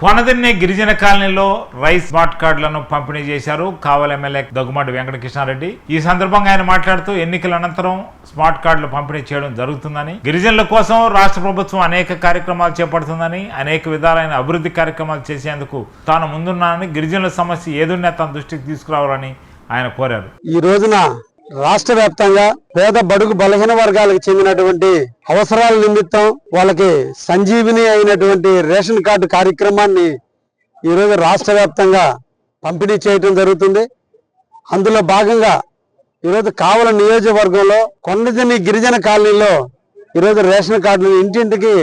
కొనదిన్నే గిరిజన కాలనీలో rice smart కార్డులను పంపిణీ చేశారు కావల్ ఎమ్మెల్యే దగ్గుమాటి వెంకటకృష్ణారెడ్డి. ఈ సందర్భంగా ఆయన మాట్లాడుతూ ఎన్నికల అనంతరం స్మార్ట్ కార్డులు పంపిణీ చేయడం జరుగుతుందని గిరిజనుల కోసం రాష్ట్ర ప్రభుత్వం అనేక కార్యక్రమాలు చేపడుతుందని అనేక విధాలైన అభివృద్ధి కార్యక్రమాలు చేసేందుకు తాను ముందున్నానని గిరిజనుల సమస్య ఏదున్నా తన దృష్టికి తీసుకురావాలని ఆయన కోరారు. ఈ రోజున రాష్ట్ర వ్యాప్తంగా పేద బడుగు బలహీన వర్గాలకు చెందినటువంటి అవసరాల నిమిత్తం వాళ్ళకి సంజీవిని అయినటువంటి రేషన్ కార్డు కార్యక్రమాన్ని ఈరోజు రాష్ట్ర వ్యాప్తంగా పంపిణీ చేయటం జరుగుతుంది. అందులో భాగంగా ఈరోజు కావల నియోజకవర్గంలో కొండజని గిరిజన కాలనీలో ఈరోజు రేషన్ కార్డులు ఇంటింటికి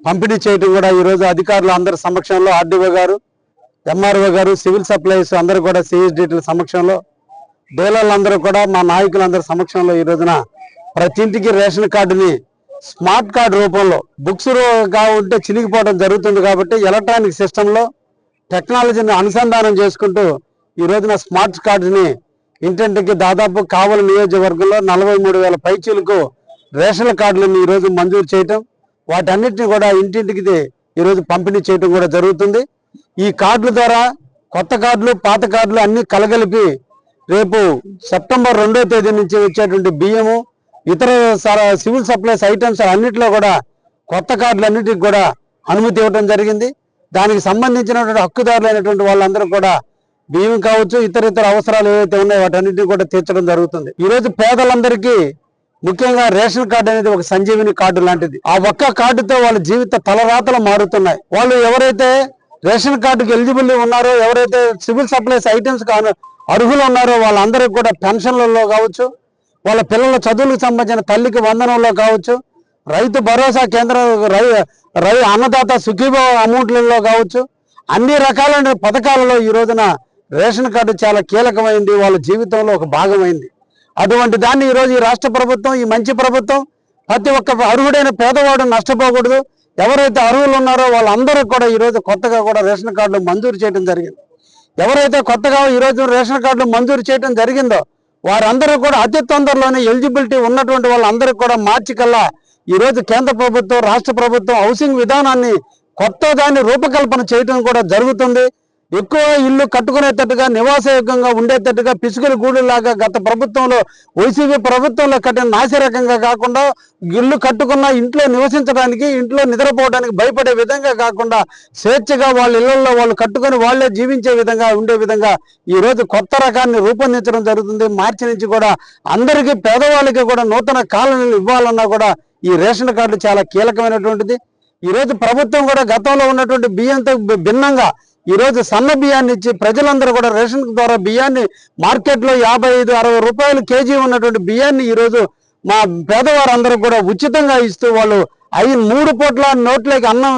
పంపిణీ చేయటం కూడా ఈరోజు అధికారులు అందరి సమక్షంలో ఆర్డీఓ గారు ఎంఆర్ఓ గారు సివిల్ సప్లైస్ అందరూ కూడా సిఎస్డిటీల సమక్షంలో డీలర్లందరూ కూడా మా నాయకులందరి సమక్షంలో ఈ రోజున ప్రతి ఇంటికి రేషన్ కార్డుని స్మార్ట్ కార్డు రూపంలో బుక్స్ ఉంటే చినిగిపోవడం జరుగుతుంది కాబట్టి ఎలక్ట్రానిక్ సిస్టంలో టెక్నాలజీని అనుసంధానం చేసుకుంటూ ఈ రోజున స్మార్ట్ కార్డుని ఇంటింటికి దాదాపు కావలి నియోజకవర్గంలో నలభై మూడు వేల పైచీలకు రేషన్ కార్డులను ఈరోజు మంజూరు చేయటం వాటన్నిటిని కూడా ఇంటింటికి ఈరోజు పంపిణీ చేయటం కూడా జరుగుతుంది. ఈ కార్డుల ద్వారా కొత్త కార్డులు పాత కార్డులు అన్ని కలగలిపి రేపు సెప్టెంబర్ రెండో తేదీ నుంచి వచ్చేటువంటి బియ్యము ఇతర సర- సివిల్ సప్లైస్ ఐటమ్స్ అన్నిటిలో కూడా కొత్త కార్డులన్నిటికి కూడా అనుమతి ఇవ్వడం జరిగింది. దానికి సంబంధించినటువంటి హక్కుదారులైనటువంటి వాళ్ళందరూ కూడా బియ్యం కావచ్చు ఇతర ఇతర అవసరాలు ఏవైతే ఉన్నాయో వాటన్నిటిని కూడా తీర్చడం జరుగుతుంది. ఈరోజు పేదలందరికీ ముఖ్యంగా రేషన్ కార్డు అనేది ఒక సంజీవిని కార్డు లాంటిది. ఆ ఒక్క కార్డుతో వాళ్ళ జీవిత తలరాతలు మారుతున్నాయి. వాళ్ళు ఎవరైతే రేషన్ కార్డుకి ఎలిజిబుల్ ఉన్నారో ఎవరైతే సివిల్ సప్లైస్ ఐటమ్స్ కాను అర్హులు ఉన్నారో వాళ్ళందరికీ కూడా పెన్షన్లలో కావచ్చు వాళ్ళ పిల్లల చదువులకు సంబంధించిన తల్లికి వందనంలో కావచ్చు రైతు భరోసా కేంద్రం రై రై అన్నదాత సుఖీభావ అమౌంట్లలో కావచ్చు అన్ని రకాలైన పథకాలలో ఈ రోజున రేషన్ కార్డు చాలా కీలకమైంది వాళ్ళ జీవితంలో ఒక భాగమైంది. అటువంటి దాన్ని ఈరోజు ఈ రాష్ట్ర ప్రభుత్వం ఈ మంచి ప్రభుత్వం ప్రతి ఒక్క అర్హుడైన పేదవాడు నష్టపోకూడదు. ఎవరైతే అర్హులు ఉన్నారో వాళ్ళందరూ కూడా ఈరోజు కొత్తగా కూడా రేషన్ కార్డులు మంజూరు చేయడం జరిగింది. ఎవరైతే కొత్తగా ఈరోజు రేషన్ కార్డులు మంజూరు చేయడం జరిగిందో వారందరూ కూడా అతి తొందరలోనే ఎలిజిబిలిటీ ఉన్నటువంటి వాళ్ళందరూ కూడా మార్చి కల్లా ఈరోజు కేంద్ర ప్రభుత్వం రాష్ట్ర ప్రభుత్వం హౌసింగ్ విధానాన్ని కొత్త దాన్ని రూపకల్పన చేయడం కూడా జరుగుతుంది. ఎక్కువ ఇల్లు కట్టుకునేటట్టుగా నివాసయోగ్యంగా ఉండేటట్టుగా పిసుకుల గూడులాగా గత ప్రభుత్వంలో వైసీపీ ప్రభుత్వంలో కట్టిన నాసిరకంగా కాకుండా ఇల్లు కట్టుకున్న ఇంట్లో నివసించడానికి ఇంట్లో నిద్రపోవడానికి భయపడే విధంగా కాకుండా స్వేచ్ఛగా వాళ్ళ ఇళ్ళలో వాళ్ళు కట్టుకొని వాళ్ళే జీవించే విధంగా ఉండే విధంగా ఈ రోజు కొత్త రకాన్ని రూపొందించడం జరుగుతుంది. మార్చి నుంచి కూడా అందరికీ పేదవాళ్ళకి కూడా నూతన కాలనీలు ఇవ్వాలన్నా కూడా ఈ రేషన్ కార్డు చాలా కీలకమైనటువంటిది. ఈరోజు ప్రభుత్వం కూడా గతంలో ఉన్నటువంటి బియ్యంతో భిన్నంగా ఈరోజు సన్న బియ్యాన్ని ఇచ్చి ప్రజలందరూ కూడా రేషన్ ద్వారా బియ్యాన్ని మార్కెట్లో యాభై ఐదు అరవై రూపాయలు కేజీ ఉన్నటువంటి బియ్యాన్ని ఈరోజు మా పేదవారందరూ కూడా ఉచితంగా ఇస్తూ వాళ్ళు ఐదు మూడు పూట్ల నోట్లోకి అన్నం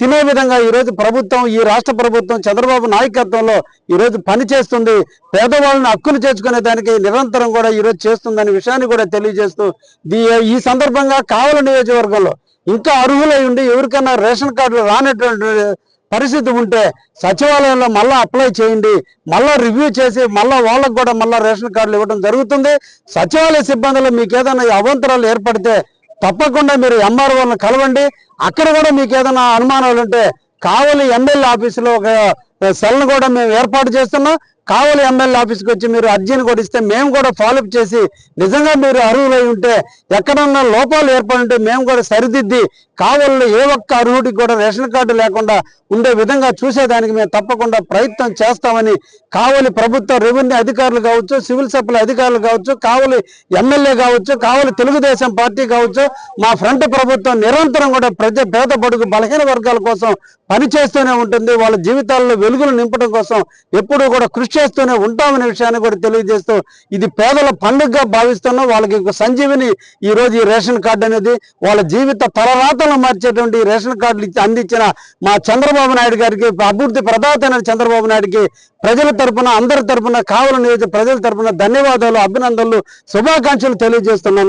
తినే విధంగా ఈరోజు ప్రభుత్వం ఈ రాష్ట్ర ప్రభుత్వం చంద్రబాబు నాయకత్వంలో ఈరోజు పనిచేస్తుంది పేదవాళ్ళని హక్కులు చేర్చుకునే దానికి నిరంతరం కూడా ఈరోజు చేస్తుందనే విషయాన్ని కూడా తెలియజేస్తూ దీ ఈ సందర్భంగా కావల నియోజకవర్గంలో ఇంకా అర్హులై ఉండి ఎవరికైనా రేషన్ కార్డులు రానటువంటి పరిస్థితి ఉంటే సచివాలయంలో మళ్ళీ అప్లై చేయండి మళ్ళీ రివ్యూ చేసి మళ్ళీ వాళ్ళకు కూడా మళ్ళీ రేషన్ కార్డులు ఇవ్వడం జరుగుతుంది. సచివాలయ సిబ్బందిలో మీకు ఏదైనా అవంతరాలు ఏర్పడితే తప్పకుండా మీరు ఎంఆర్ఓలను కలవండి. అక్కడ కూడా మీకు ఏదైనా అనుమానాలు ఉంటే కావలి ఎమ్మెల్యే ఆఫీసులో ఒక సెల్ను కూడా మేము ఏర్పాటు చేస్తున్నాం. కావలి ఎమ్మెల్యే ఆఫీస్కి వచ్చి మీరు అర్జీని కూడా ఇస్తే మేము కూడా ఫాలోఅప్ చేసి నిజంగా మీరు అర్హులై ఉంటే ఎక్కడన్నా లోపాలు ఏర్పడి ఉంటే మేము కూడా సరిదిద్ది కావలిలో ఏ ఒక్క అర్హుడికి కూడా రేషన్ కార్డు లేకుండా ఉండే విధంగా చూసేదానికి మేము తప్పకుండా ప్రయత్నం చేస్తామని కావలి ప్రభుత్వ రెవెన్యూ అధికారులు కావచ్చు సివిల్ సప్లై అధికారులు కావచ్చు కావలి ఎమ్మెల్యే కావచ్చు కావలి తెలుగుదేశం పార్టీ కావచ్చు మా ఫ్రంట్ ప్రభుత్వం నిరంతరం కూడా ప్రజ పేద బడుగు బలహీన వర్గాల కోసం పనిచేస్తూనే ఉంటుంది. వాళ్ళ జీవితాల్లో వెలుగులు నింపడం కోసం ఎప్పుడూ కూడా కృషి చేస్తూనే ఉంటామనే విషయాన్ని కూడా తెలియజేస్తూ ఇది పేదల పండుగగా భావిస్తున్నాం వాళ్ళకి ఒక సంజీవిని ఈ రోజు ఈ రేషన్ కార్డు అనేది వాళ్ళ జీవిత తలరాతలను మార్చేటువంటి రేషన్ కార్డులు అందించిన మా చంద్రబాబు నాయుడు గారికి అభివృద్ధి ప్రదాత చంద్రబాబు నాయుడుకి ప్రజల తరపున అందరి తరపున కావల నియోజక ప్రజల తరపున ధన్యవాదాలు అభినందనలు శుభాకాంక్షలు తెలియజేస్తున్నాను.